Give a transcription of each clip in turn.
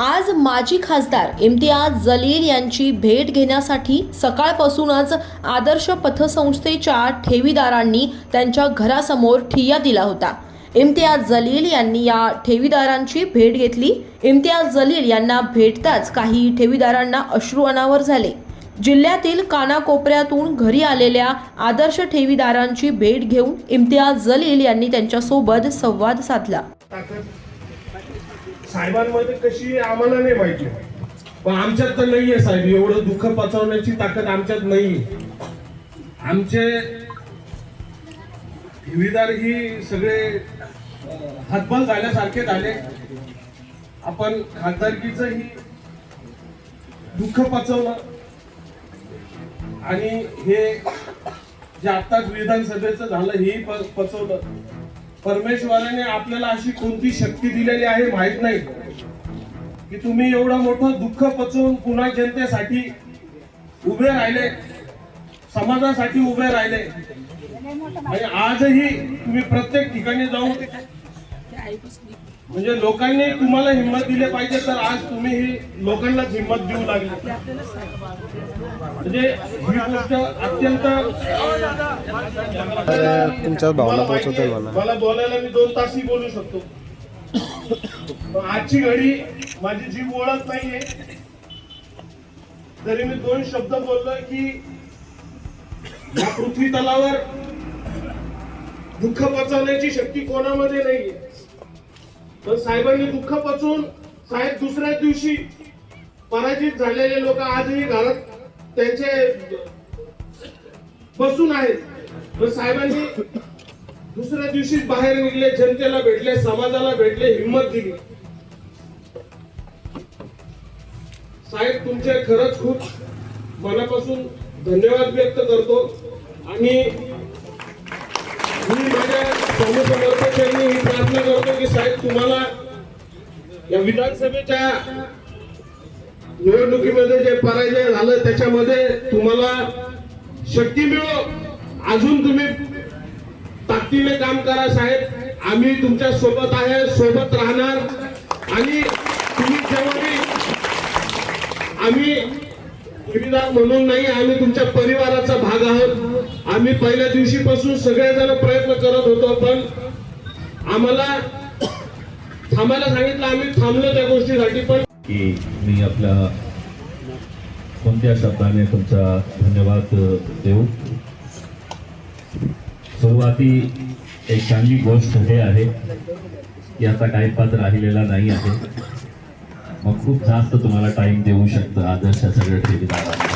आज माजी खासदार इम्तियाज जलील यांची भेट घेण्यासाठी सकाळपासूनच आदर्श पथसंस्थेच्या ठेवीदारांनी त्यांच्या घरासमोर ठिय्या दिला होता. इम्तियाज जलील यांनी या ठेवीदारांची भेट घेतली. इम्तियाज जलील यांना भेटताच काही ठेवीदारांना अश्रू अनावर झाले. जिल्ह्यातील कानाकोपऱ्यातून घरी आलेल्या आदर्श ठेवीदारांची भेट घेऊन इम्तियाज जलील यांनी त्यांच्यासोबत संवाद साधला. साहेबांमध्ये कशी आम्हाला नाही माहिती. पण आमच्यात तर नाहीये साहेब एवढं दुःख पचवण्याची ताकद आमच्यात नाही आमचे ठेवीदार ही सगळे हातबल झाल्यासारखे झाले आपण खासदारकीच ही दुःख पचवलं. आणि हे जे आत्ताच विधानसभेचं झालं हेही प- पचवलं. परमेश्वराने आपल्याला अशी कोणती शक्ती दिलेली आहे माहीत नाही. की तुम्ही एवढं मोठं दुःख पचवून पुन्हा जनतेसाठी उभे राहिले समाजासाठी उभे राहिले. आणि आजही तुम्ही प्रत्येक ठिकाणी जाऊन म्हणजे लोकांनी तुम्हाला हिंमत दिली पाहिजे तर आज तुम्ही ही लोकांनाच हिंमत देऊ लागले. म्हणजे ही गोष्ट अत्यंत तुमच्या भावना पोहोचवतोय आहे, मला. मला बोलायला मी दोन तासही बोलू शकतो. आजची घडी माझी जीव ओळख नाहीये. तरी मी दोन शब्द बोललोय की या पृथ्वी तलावर दुःख पचवण्याची शक्ती कोणामध्ये नाहीये. पण साहेबांनी दुःख पचवून साहेब दुसऱ्या दिवशी पराजित झालेले लोक आजही घरात त्यांचे बसून आहेत. पण साहेबांनी दुसऱ्या दिवशी बाहेर निघले जनतेला भेटले समाजाला भेटले हिंमत दिली. साहेब तुमचे खरंच खूप मनापासून धन्यवाद व्यक्त करतो. आणि ही प्रार्थना करतो की साहेब तुम्हाला या विधानसभेच्या निवडणुकीमध्ये जे पराजय झालं त्याच्यामध्ये तुम्हाला शक्ती मिळो. अजून तुम्ही ताकदीने काम करा साहेब. आम्ही तुमच्यासोबत आहे सोबत राहणार. आणि तुम्ही जेव्हा आम्ही म्हणून नाही आम्ही तुमच्या आम्ही पहिल्या दिवशीपासून सगळेजण प्रयत्न करत होतो पण आम्हाला थांबायला सांगितलं आम्ही थांबलो त्या गोष्टीसाठी पण की मी आपल्या कोणत्या शब्दाने तुमचा धन्यवाद देऊ? सुरुवाती एक चांगली गोष्ट हे आहे की आता काही पद राहिलेला नाही आहे. मग खूप जास्त तुम्हाला टाइम देऊ शकतं आदर्श सगळं ठेवीदारांना.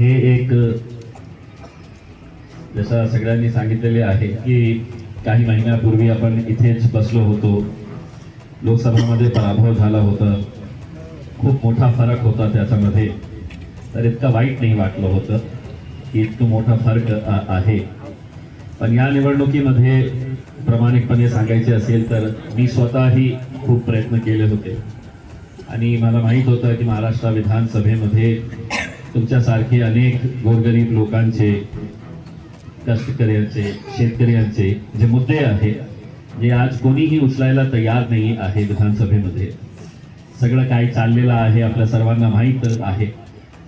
हे एक जसं सगळ्यांनी सांगितलेले आहे की काही महिन्यापूर्वी आपण इथेच बसलो होतो. लोकसभामध्ये पराभव झाला होता. खूप मोठा फरक होता त्याच्यामध्ये. तर इतका वाईट नाही वाटलं होतं की इतकं मोठा फरक आहे. पण या निवडणुकीमध्ये प्रामाणिकपणे सांगायचे असेल तर मी स्वतःही खूप प्रयत्न केले होते. आणि मला माहीत होतं की महाराष्ट्र विधानसभेमध्ये तुमच्यासारखे अनेक गोरगरीब लोकांचे कष्टकऱ्यांचे शेतकऱ्यांचे जे मुद्दे आहे जे आज कोणीही उचलायला तयार नाही आहे विधानसभेमध्ये. सगळं काय चाललेलं आहे आपल्या सर्वांना माहीत आहे.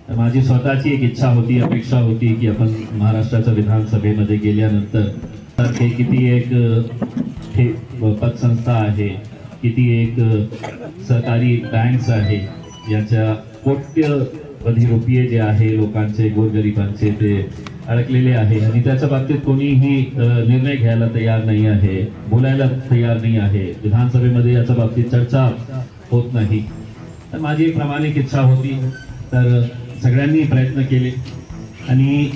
तर माझी स्वतःची एक इच्छा होती अपेक्षा होती की आपण महाराष्ट्राच्या विधानसभेमध्ये गेल्यानंतर तर ते किती एक हे पतसंस्था आहे किती एक सहकारी बँक्स आहे याच्या कोट्यवधी रुपये जे आहे लोकांचे गोरगरिबांचे ते अडकलेले आहे. आणि त्याच्या बाबतीत कोणीही निर्णय घ्यायला तयार नाही आहे बोलायला तयार नाही आहे. विधानसभेमध्ये याच्या बाबतीत चर्चा होत नाही. तर माझी प्रामाणिक इच्छा होती तर सगळ्यांनी प्रयत्न केले. आणि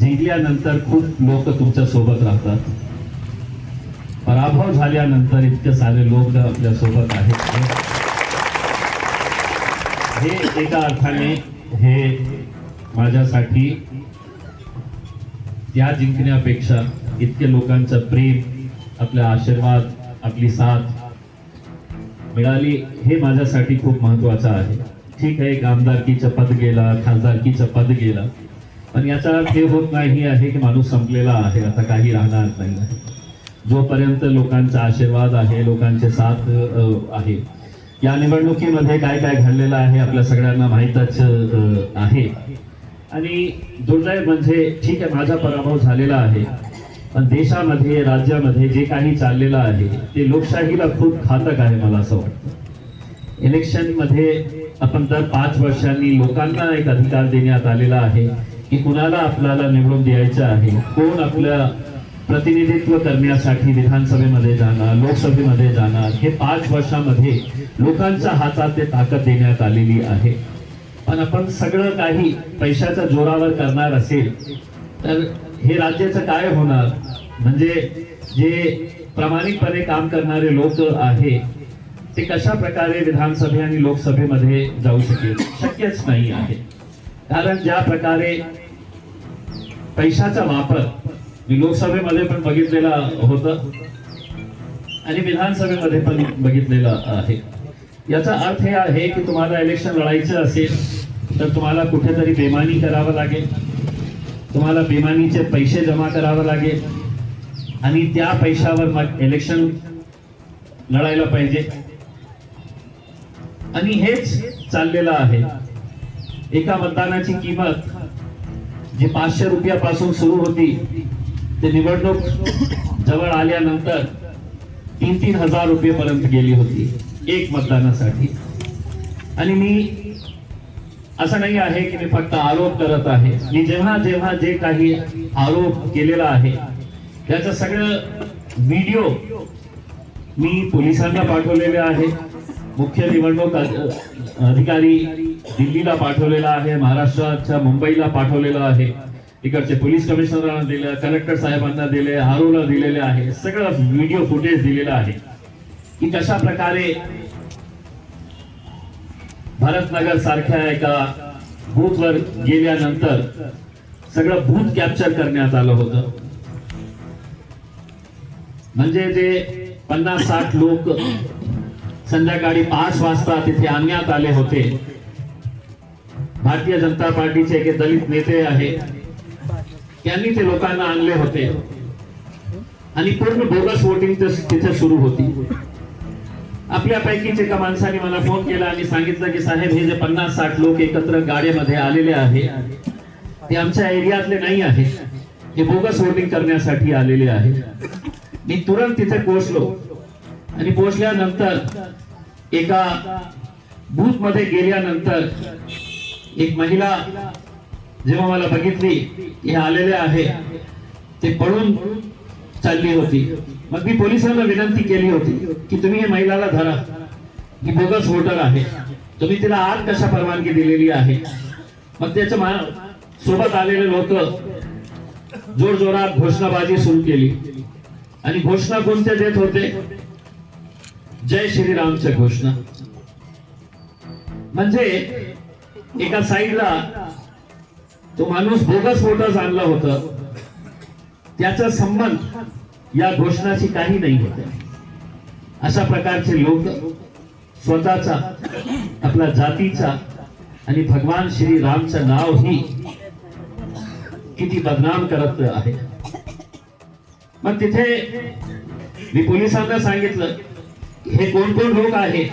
जिंकल्यानंतर खूप लोक तुमच्यासोबत राहतात. पराभव झाल्यानंतर इतके सारे लोक आपल्यासोबत आहेत. हे एका अर्थाने हे माझ्यासाठी त्या जिंकण्यापेक्षा इतके लोकांचं प्रेम आपला आशीर्वाद आपली साथ मिळाली हे माझ्यासाठी खूप महत्वाचं आहे. ठीक आहे एक आमदारकीचं पद गेला खासदारकीचं पद गेला पण याचा अर्थ हे होत नाही आहे की माणूस संपलेला आहे आता काही राहणार नाही. जोपर्यंत लोकांचा आशीर्वाद आहे लोकांचे साथ आहे या निवडणुकीमध्ये काय काय घडलेलं आहे आपल्या सगळ्यांना माहीतच आहे. आणि दुर्दैव म्हणजे ठीक आहे माझा पराभव झालेला आहे. पण देशामध्ये राज्यामध्ये जे काही चाललेलं आहे ते लोकशाहीला खूप घातक आहे मला असं वाटतं. इलेक्शनमध्ये आपण दर पाच वर्षांनी लोकांना एक अधिकार देण्यात आलेला आहे की कुणाला आपल्याला निवडून द्यायचं आहे कोण आपल्या प्रतिनिधित्व करण्यासाठी विधानसभेमध्ये जाणार लोकसभेमध्ये जाणार हे पाच वर्षामध्ये लोकांच्या हातात ते ताकद देण्यात आलेली आहे. पण आपण सगळं काही पैशाच्या जोरावर करणार असेल तर हे राज्याचं काय होणार? म्हणजे जे प्रामाणिकपणे काम करणारे लोक आहे ते कशा प्रकारे विधानसभे आणि लोकसभेमध्ये जाऊ शकेल? शक्यच नाही आहे. कारण ज्या प्रकारे पैशाचा वापर मी लोकसभेमध्ये पण बघितलेला होतं. आणि विधानसभेमध्ये पण बघितलेलं आहे. याचा अर्थ हे आहे की तुम्हाला इलेक्शन लढायचं असेल तर तुम्हाला कुठेतरी बेमानी करावं लागेल. तुम्हाला बेमानीचे पैसे जमा करावं लागेल. आणि त्या पैशावर मग इलेक्शन लढायला पाहिजे. आणि हेच चाललेलं आहे. एका मतदानाची किंमत जी पाचशे रुपयापासून सुरू होती ते निवडणूक जवळ आल्यानंतर तीन तीन हजार रुपयेपर्यंत गेली होती एक मतदानासाठी. आणि मी असं नाही आहे की मी फक्त आरोप करत आहे. मी जेव्हा जेव्हा जे काही आरोप केलेला आहे त्याचं सगळं व्हिडिओ मी पोलिसांना पाठवलेले आहे. मुख्य निवडणूक अधिकारी दिल्लीला पाठवलेला आहे महाराष्ट्राच्या मुंबईला पाठवलेला आहे. इकडचे पोलीस कमिशनरांना दिलं कलेक्टर साहेबांना दिले आरोला दिलेले आहे सगळं व्हिडिओ फुटेज दिलेलं आहे. की कशा प्रकारे भरतनगर सारख्या एका बूथवर गेल्यानंतर सगळं बूथ कॅप्चर करण्यात आलं होतं. म्हणजे जे पन्नास साठ लोक संध्याकाळी पाच वाजता तिथे आणण्यात आले होते. भारतीय जनता पार्टीचे एक दलित नेते आहे त्यांनी ते लोकांना आणले होते. आणि पूर्ण बोगस वोटिंग तिथे सुरू होती. आपल्यापैकीच एका माणसाने मला फोन केला आणि सांगितलं की साहेब हे जे पन्नास साठ लोक एकत्र गाडीमध्ये आलेले आहे ते आमच्या एरियातले नाही आहे. हे बोगस वोटिंग करण्यासाठी आलेले आहे. मी तुरंत तिथे पोहोचलो. आणि पोहोचल्यानंतर एका बूथमध्ये गेल्यानंतर एक महिला जेव्हा मला बघितली हे आलेले आहे ते पळून चालली होती. मग मी पोलिसांना विनंती केली होती की तुम्ही हे महिलाला धरा. ही बोगस वोटर आहे. तुम्ही तिला आत कशा परवानगी दिलेली आहे? मग त्याच्या मा- सोबत आलेले लोक जोर जोरात घोषणाबाजी सुरू केली. आणि घोषणा कोणत्या देत होते? जय श्रीरामच्या घोषणा. म्हणजे एका साईडला तो माणूस बोगस वोटर्स आणलं होतं. त्याचा संबंध या घोषणाशी काही नाही होत. अशा प्रकारचे लोक स्वतःचा आपला जातीचा आणि भगवान श्री रामचं नाव ही किती बदनाम करत आहे. मग तिथे मी पोलिसांना सांगितलं हे कोण कोण लोक आहेत